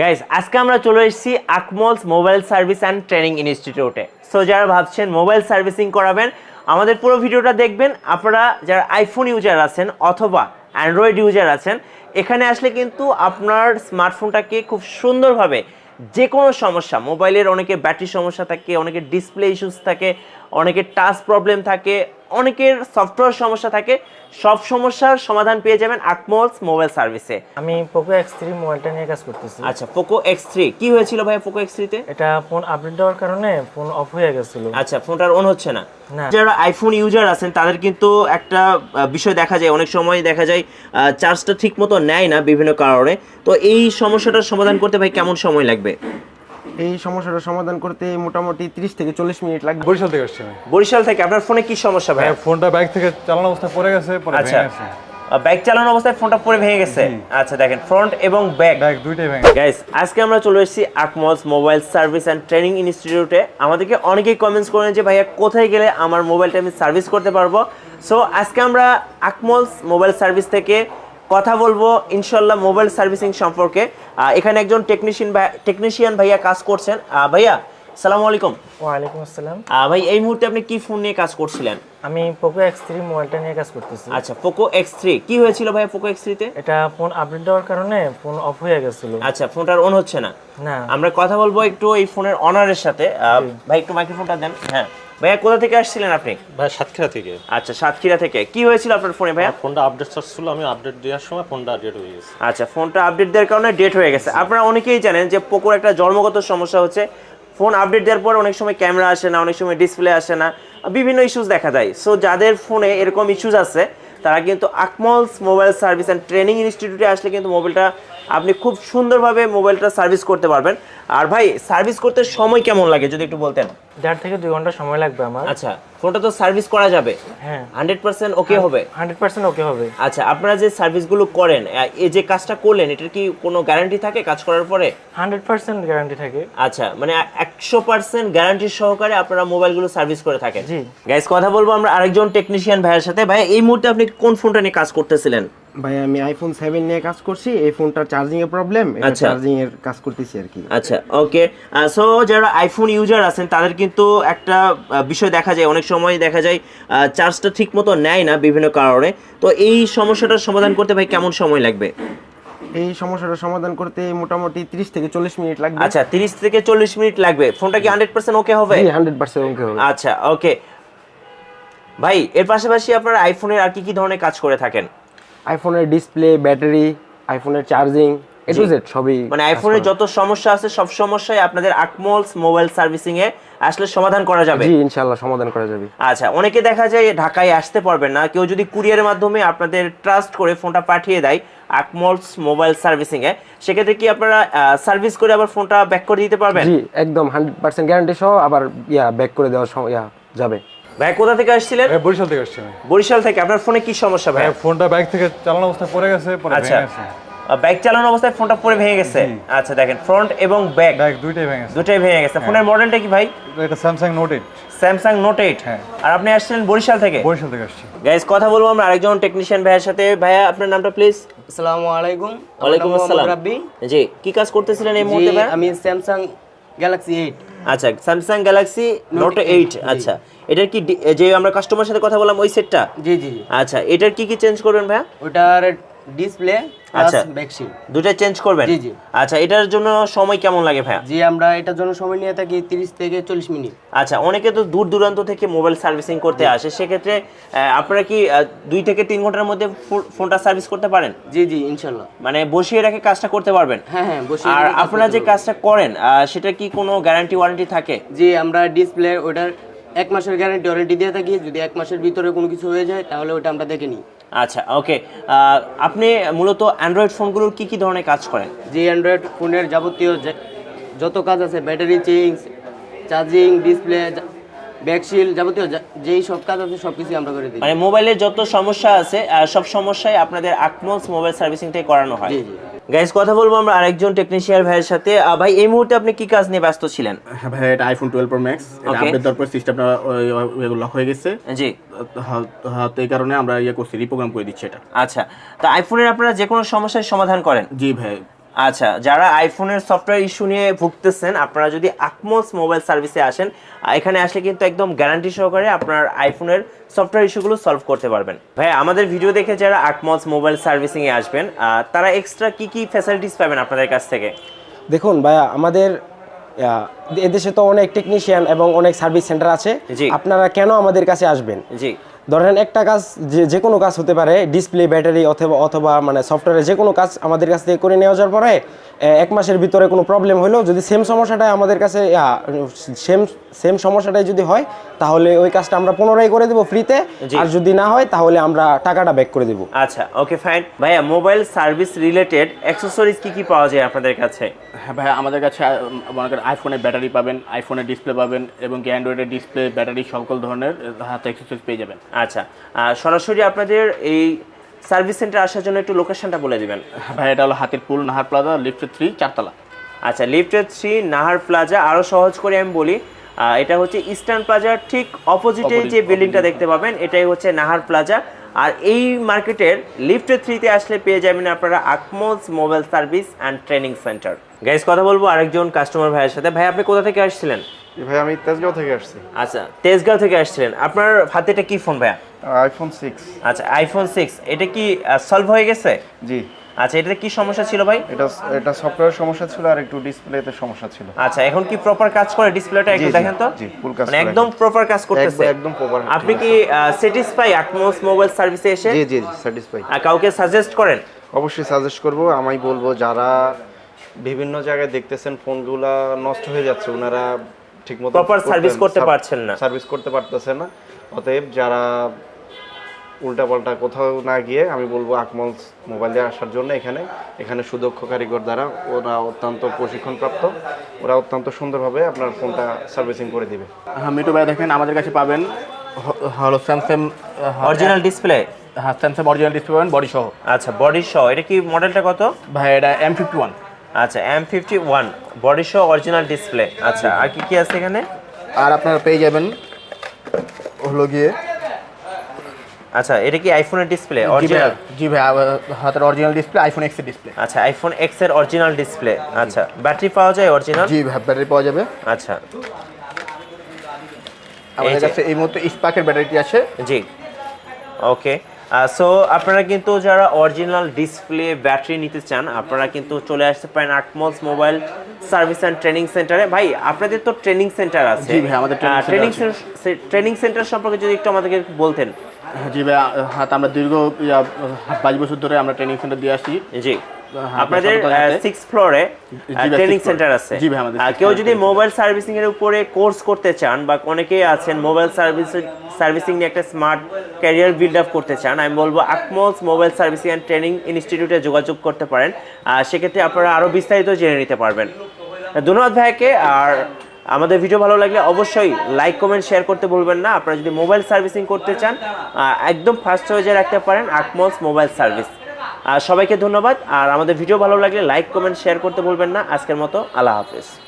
Guys আজকে আমরা চলে এসেছি Akmals mobile service and training ইনস্টিটিউটে সো যারা ভাবছেন মোবাইল সার্ভিসিং করাবেন, আমাদের পুরো ভিডিওটা দেখবেন। আপনারা যারা আইফোন ইউজার আছেন অথবা অ্যান্ড্রয়েড ইউজার আছেন, এখানে আসলে কিন্তু আপনার স্মার্টফোনটাকে খুব সুন্দরভাবে যে কোনো সমস্যা মোবাইলের অনেকে ব্যাটারি সমস্যা থাকে, অনেকে ডিসপ্লে ইস্যুস থাকে অনেকের টাচ প্রবলেম থাকে অনেকের সফটওয়্যার সমস্যা থাকে সব সমস্যার সমাধান পেয়ে যাবেন আকমলস মোবাইল সার্ভিসে আমি পোকো এক্স থ্রি মোবাইলটা নিয়ে কাজ করতেছি। আচ্ছা পোকো এক্স থ্রি কি হয়েছিল ভাই পোকো এক্স থ্রিতে এটা ফোন আপডেট দেওয়ার কারণে ফোন অফ হয়ে গেছিল। আচ্ছা ফোনটার অন হচ্ছে না। না। যারা আইফোন ইউজার আছেন তাদের কিন্তু একটা বিষয় দেখা যায় অনেক সময় দেখা যায় চার্জটা ঠিক মতো নেয় না বিভিন্ন কারণে। তো এই সমস্যাটার সমাধান করতে ভাই কেমন সময় লাগবে? এই সমস্যাটা সমাধান করতে মোটামুটি 30 থেকে চল্লিশ মিনিট লাগবে। বরিশাল থেকে আসছি আমি বরিশাল থেকে? আপনার ফোনে কি সমস্যা ভাই? হ্যাঁ, ফোনটা ব্যাগ থেকে চালানো অবস্থায় পড়ে গেছে পরে আচ্ছা। ভেঙে গেছে। বাইক চালানো অবস্থায় ফোনটা পরে ভেঙে গেছে? আচ্ছা দেখেন ফ্রন্ট এবং ব্যাক ব্যাগ দুইটাই ভেঙে গাইস আজকে আমরা চলে এসেছি Akmals mobile service and training ইনস্টিটিউটে। আমাদেরকে অনেকেই কমেন্টস করেন যে ভাইয়া কোথায় গেলে আমার মোবাইলটা আমি সার্ভিস করতে পারব? সো আজকে আমরা আকমলস মোবাইল সার্ভিস থেকে কথা বলব ইনশাল্লাহ মোবাইল সার্ভিসিং সম্পর্কে। এখানে একজন টেকনিশিয়ান টেকনিশিয়ান ভাইয়া কাজ করছেন। ভাইয়া সালামু আলাইকুম। ওয়ালাইকুম আসসালাম। ভাই এই মুহূর্তে আপনি কি ফোন নিয়ে কাজ করছিলেন? আমি পোকো এক্স থ্রি মোবাইলটা নিয়ে কাজ করতেছি। আচ্ছা পোকো এক্স থ্রি কি হয়েছিল ভাইয়া পোকো এক্স থ্রিতে এটা ফোন আপডেট দেওয়ার কারণে ফোন অফ হয়ে গেছিল। আচ্ছা ফোনটার অন হচ্ছে না। না। আমরা কথা বলব একটু এই ফোনের অনারের সাথে। ভাই একটু মাইক্রোফোনটা দেন। হ্যাঁ। ভাইয়া কোথা থেকে আসছিলেন আপনি? ভাই সাতক্ষীরা থেকে। আচ্ছা সাতক্ষীরা থেকে। কি হয়েছিল আপনার ফোনে ভাইয়া? ফোনটা আপডেট চাচ্ছিল আমি আপডেট দেওয়ার সময় ফোনটা ডেট হয়ে গেছে। আচ্ছা ফোনটা আপডেট দেওয়ার কারণে ডেট হয়ে গেছে। আপনারা অনেকেই জানেন যে পোকোর একটা জন্মগত সমস্যা হচ্ছে। ফোন আপডেট দেওয়ার পর অনেক সময় ক্যামেরা আসে না অনেক সময় ডিসপ্লে আসে না বিভিন্ন ইস্যুস দেখা যায় সো যাদের ফোনে এরকম ইস্যুস আছে তারা কিন্তু Akmals mobile service and training ইনস্টিটিউটে আসলে কিন্তু মোবাইলটা আপনি খুব সুন্দরভাবে মোবাইলটা সার্ভিস করতে পারবেন। আর ভাই সার্ভিস করতে সময় কেমন লাগে যদি একটু বলতেন? দেড় থেকে দুই ঘণ্টা সময় লাগবে আমার। আচ্ছা ফোনটা তো সার্ভিস করা যাবে। হ্যাঁ। হান্ড্রেড পার্সেন্ট ওকে হবে? হান্ড্রেড পার্সেন্ট ওকে হবে। আচ্ছা আপনারা যে সার্ভিসগুলো করেন এই যে কাজটা করলেন এটার কি কোনো গ্যারান্টি থাকে কাজ করার পরে? হান্ড্রেড পার্সেন্ট গ্যারান্টি থাকে। আচ্ছা মানে একশো পার্সেন্ট গ্যারান্টি সহকারে আপনারা মোবাইলগুলো সার্ভিস করে থাকেন। জি। গাইস কথা বলব আমরা আরেকজন টেকনিশিয়ান ভাইয়ের সাথে। ভাই এই মুহূর্তে আপনি কোন ফোনটা নিয়ে কাজ করতেছিলেন? ভাই আমি আইফোন সেভেন নিয়ে কাজ করছি এই ফোনটার চার্জিং এর প্রবলেম আচ্ছা। চার্জিং এর কাজ করতেছি আর কি। আচ্ছা ওকে সো যারা আইফোন ইউজার আছেন তাদের কিন্তু একটা বিষয় দেখা যায় অনেক সময় দেখা যায় চার্জটা ঠিক মতো নেয় না বিভিন্ন কারণে। তো এই সমস্যাটার সমাধান করতে ভাই কেমন সময় লাগবে? এই সমস্যাটা সমাধান করতে মোটামুটি 30 থেকে চল্লিশ মিনিট লাগবে। আচ্ছা তিরিশ থেকে চল্লিশ মিনিট লাগবে। ফোনটা কি হান্ড্রেড পার্সেন্ট ওকে হবে? হান্ড্রেড পার্সেন্ট ওকে হবে। আচ্ছা ওকে ভাই এর পাশাপাশি আপনারা আইফোনের আর কি কি ধরনের কাজ করে থাকেন? আইফোনের ডিসপ্লে ব্যাটারি আইফোনের চার্জিং এ টু জেড সবই মানে আইফোনের যত সমস্যা আছে সব সমস্যাই আপনাদের আকমলস মোবাইল সার্ভিসিং এ আসলে সমাধান করা যাবে। জি ইনশাআল্লাহ সমাধান করা যাবে। আচ্ছা অনেকে দেখা যায় ঢাকায় আসতে পারবেন না। কেউ যদি কুরিয়ারের মাধ্যমে আপনাদের ট্রাস্ট করে ফোনটা পাঠিয়ে দেয় আকমলস মোবাইল সার্ভিসিং এ সেক্ষেত্রে কি আপনারা সার্ভিস করে আবার ফোনটা ব্যাক করে দিতে পারবেন? জি একদম হান্ড্রেড পার্সেন্ট গ্যারান্টি সহ আবার ইয়া ব্যাক করে ইয়া যাবে। ভাই কোথা থেকে আসছিলেন? হ্যাঁ, বরিশাল থেকে আসছি বরিশাল থেকে। আপনার ফোনে কি সমস্যা ভাই? হ্যাঁ, ফোনটা ব্যাগ থেকে চালানো অবস্থায় পড়ে গেছে আচ্ছা। ভেঙে গেছে। বাইক চালানো অবস্থায় ফোনটা পরে ভেঙে গেছে? আচ্ছা দেখেন ফ্রন্ট এবং ব্যাক ব্যাগ দুইটাই ভেঙে গেছে। দুটাই ভেঙে গেছে। ফোনের মডেলটা কি ভাই? এটা Samsung Note eight Samsung Note eight হ্যাঁ। আর আপনি আসছিলেন বরিশাল থেকে? বরিশাল থেকে আসছি। গাইজ কথা বলব আমরা আরেকজন টেকনিশিয়ান ভাইয়ের সাথে। ভাইয়া আপনার নামটা প্লিজ আসসালামু আলাইকুম। ওয়ালাইকুম নাম আসসালাম। রাব্বি। জি কি কাজ করতেছিলেন এই মুহূর্তে ভাইয়া? আমি স্যামসাং গ্যালাক্সি এইট আচ্ছা স্যামসাং গ্যালাক্সি নোট এইট আচ্ছা। এটার কি যে আমরা কাস্টমার সাথে কথা বললাম ওই সেটটা জি জি। আচ্ছা এটার কি কি চেঞ্জ করবেন ভাইয়া? ওটার ডিসপ্লে আচ্ছা। ব্যাকশিট দুটা চেঞ্জ করবেন? জি, জি। আচ্ছা এটার জন্য সময় কেমন লাগে ভাইয়া? জি আমরা এটার জন্য সময় নিয়ে থাকি 30 থেকে 40 মিনিট। আচ্ছা অনেকে তো দূর দূরান্ত থেকে মোবাইল সার্ভিসিং করতে আসে সেক্ষেত্রে আপনারা কি দুই থেকে তিন ঘণ্টার মধ্যে ফোনটা সার্ভিস করতে পারেন? জি জি ইনশাল্লাহ। মানে বসিয়ে রেখে কাজটা করতে পারবেন? হ্যাঁ হ্যাঁ বসে আর আপনারা যে কাজটা করেন সেটা কি কোনো গ্যারান্টি ওয়ারেন্টি থাকে? জি আমরা ডিসপ্লে ওটার এক মাসের গ্যারান্টি ওয়ারেন্টি দিয়ে থাকি। যদি এক মাসের ভিতরে কোনো কিছু হয়ে যায় তাহলে ওটা আমরা দেখে নিই। আচ্ছা ওকে আপনি মূলত অ্যান্ড্রয়েড ফোনগুলোর কি কি ধরনের কাজ করেন? যে অ্যান্ড্রয়েড ফোনের যাবতীয় যত কাজ আছে battery change charging display backshell যাবতীয় যা- যেই সব কাজ আছে সব কিছু আমরা করে দিই। মানে মোবাইলের যত সমস্যা আছে সব সমস্যাই আপনাদের আকমলস মোবাইল সার্ভিসিং থেকে করানো হয়। জি জি। গাইস কথা বলব আমরা আরেকজন টেকনিশিয়ান ভাইয়ের সাথে। ভাই এই মুহূর্তে আপনি কি কাজ নিয়ে ব্যস্ত ছিলেন? হ্যাঁ ভাই এটা আইফোন টুয়েলভ প্রো ম্যাক্স এটা আপডেট দেওয়ার পর সিস্টেমটা লক হয়ে গেছে। জি। তো এই কারণে আমরা ইয়ে করছি রিপ্রোগ্রাম করে দিচ্ছি এটা। আচ্ছা তো আইফোনের আপনারা যে কোনো সমস্যার সমাধান করেন। জি ভাই। আচ্ছা যারা আইফোনের সফটওয়্যার ইস্যু নিয়ে ভুগতেছেন আপনারা যদি আকমোস মোবাইল সার্ভিসে আসেন এখানে আসলে কিন্তু একদম গ্যারান্টি সহকারে আপনার আইফোনের সফটওয়্যার ইস্যুগুলো সলভ করতে পারবেন। ভাই আমাদের ভিডিও দেখে যারা আকমোস মোবাইল সার্ভিসিংয়ে আসবেন তারা এক্সট্রা কি কি ফ্যাসিলিটিস পাবেন আপনাদের কাছ থেকে? দেখুন ভাইয়া আমাদের এদেশে তো অনেক টেকনিশিয়ান এবং অনেক সার্ভিস সেন্টার আছে। আপনারা কেন আমাদের কাছে আসবেন? জি। ধরেন একটা কাজ যে যে কোনো কাজ হতে পারে ডিসপ্লে ব্যাটারি অথবা অথবা মানে সফটওয়্যারে যে কোনো কাজ আমাদের কাছ থেকে করে নেওয়া যাওয়ার পরে এক মাসের ভিতরে কোনো প্রবলেম হলেও যদি সেম সমস্যাটাই আমাদের কাছে সেম সেম সমস্যাটাই যদি হয় তাহলে ওই কাজটা আমরা পুনরায় করে দেবো ফ্রিতে। আর যদি না হয় তাহলে আমরা টাকাটা ব্যাক করে দেবো। আচ্ছা ওকে ফাইন ভাইয়া মোবাইল সার্ভিস রিলেটেড অ্যাক্সেসরিজ কি কি পাওয়া যায় আপনাদের কাছে? হ্যাঁ ভাই আমাদের কাছে মনে করেন আইফোনের ব্যাটারি পাবেন আইফোনের ডিসপ্লে পাবেন এবং কি অ্যান্ড্রয়েডের ডিসপ্লে ব্যাটারি সকল ধরনের হাতে অ্যাক্সেসরিজ পেয়ে যাবেন। আচ্ছা সরাসরি আপনাদের এই সার্ভিস সেন্টার আসার জন্য একটু লোকেশনটা বলে দিবেন। ভাই এটা হলো হাতের পুল নাহার প্লাজা লিফট থ্রি চারতলা। আচ্ছা লিফটেড থ্রি নাহার প্লাজা আরও সহজ করে আমি বলি এটা হচ্ছে ইস্টার্ন প্লাজার ঠিক অপোজিটে যে বিল্ডিংটা দেখতে পাবেন এটাই হচ্ছে নাহার প্লাজা আর এই মার্কেটের লিফটেড থ্রিতে আসলে পেয়ে যাবেন আপনারা Akmals mobile service and training centre guys কথা বলব আরেকজন কাস্টমার ভাইয়ের সাথে। ভাই আপনি কোথা থেকে আসছিলেন? ভাই আমি তেজগাঁও থেকে আসছি। আচ্ছা তেজগাঁও থেকে আসছিলেন। আপনার হাতে এটা কি ফোন ভাইয়া? আইফোন সিক্স আচ্ছা আইফোন সিক্স এটা কি সলভ হয়ে গেছে? জি। আচ্ছা এটাতে কি সমস্যা ছিল ভাই? এটা এটা সফটওয়্যার সমস্যা ছিল আর একটু ডিসপ্লেতে সমস্যা ছিল। আচ্ছা এখন কি প্রপার কাজ করে ডিসপ্লেটা একটু দেখেন তো? জি, full কাজ মানে একদম প্রপার কাজ করতেছে। একদম- proper আপনি কি স্যাটিসফাই আকমোস মোবাইল সার্ভিসে এসে? জি জি স্যাটিসফাই আর কাউকে সাজেস্ট করেন? অবশ্যই সাজেস্ট করব। আমি বলব যারা বিভিন্ন জায়গায় দেখতেছেন ফোনগুলা নষ্ট হয়ে যাচ্ছে ওনারা ঠিকমতো Proper সার্ভিস করতে পারছেন না। সার্ভিস করতে পারতেছে না। অতএব যারা উল্টাপাল্টা কোথাও না গিয়ে আমি বলব আকমলস মোবাইলে আসার জন্য এখানে। এখানে সুদক্ষ কারিগর দ্বারা ওরা অত্যন্ত প্রশিক্ষণপ্রাপ্ত। ওরা অত্যন্ত সুন্দরভাবে আপনার ফোনটা সার্ভিসিং করে দিবে। হ্যাঁ মিটু ভাই দেখেন আমাদের কাছে পাবেন হলো স্যামসাং অরিজিনাল ডিসপ্লে হ্যাঁ স্যামসাং অরিজিনাল ডিসপ্লে পাবেন বডি সহ। আচ্ছা বডি সহ। এটা কি মডেলটা কত? ভাই এটা এম ফিফটি ওয়ান আচ্ছা এম ফিফটি ওয়ান বডি সহ অরিজিনাল ডিসপ্লে আচ্ছা আর কি কি আছে এখানে? আর আপনারা পেয়ে যাবেন হলো গিয়ে আচ্ছা এটা কি আইফোনের ডিসপ্লে অরিজিনাল জি ভাই হাতের অরিজিনাল ডিসপ্লে আইফোন এক্সের ডিসপ্লে আচ্ছা আইফোন এক্সের অরিজিনাল ডিসপ্লে আচ্ছা ব্যাটারি পাওয়া যায় অরিজিনাল জি ভাই ব্যাটারি পাওয়া যাবে। আচ্ছা। আমাদের কাছে এই মুহূর্তে স্পার্কের ব্যাটারিটি আছে। জি। ওকে সো আপনারা কিন্তু যারা অরিজিনাল ডিসপ্লে ব্যাটারি নিতে চান আপনারা কিন্তু চলে আসতে পারেন Akmals mobile service and training সেন্টারে। ভাই আপনাদের তো ট্রেনিং সেন্টার আছে। জি ভাই, আমাদের ট্রেনিং ট্রেনিং সেন্টার সম্পর্কে যদি একটু আমাদেরকে বলতেন। জি ভাই হাত আমরা দীর্ঘ বাইশ বছর ধরে আমরা ট্রেনিং সেন্টার দিয়ে আসি জি। আপনাদের সিক্স ফ্লোরে ট্রেনিং সেন্টার আছে। জি ভাই, আমাদের কেউ যদি মোবাইল সার্ভিসিং এর উপরে কোর্স করতে চান বা অনেকেই আছেন মোবাইল সার্ভিস সার্ভিসিং নিয়ে একটা স্মার্ট ক্যারিয়ার বিল্ড আপ করতে চান আমি বলব Akmals mobile servicing and training ইনস্টিটিউটে যোগাযোগ করতে পারেন। সেক্ষেত্রে আপনারা আরও বিস্তারিত জেনে নিতে পারবেন। ধন্যবাদ ভাইকে আর আমাদের ভিডিও ভালো লাগলে অবশ্যই লাইক কমেন্ট শেয়ার করতে ভুলবেন না। আপনারা যদি মোবাইল সার্ভিসিং করতে চান একদম ফার্স্ট চয়েজে রাখতে পারেন আকমস মোবাইল সার্ভিস সবাইকে ধন্যবাদ। আর আমাদের ভিডিও ভালো লাগলে লাইক কমেন্ট শেয়ার করতে ভুলবেন না। আজকের মতো আল্লাহ হাফেজ।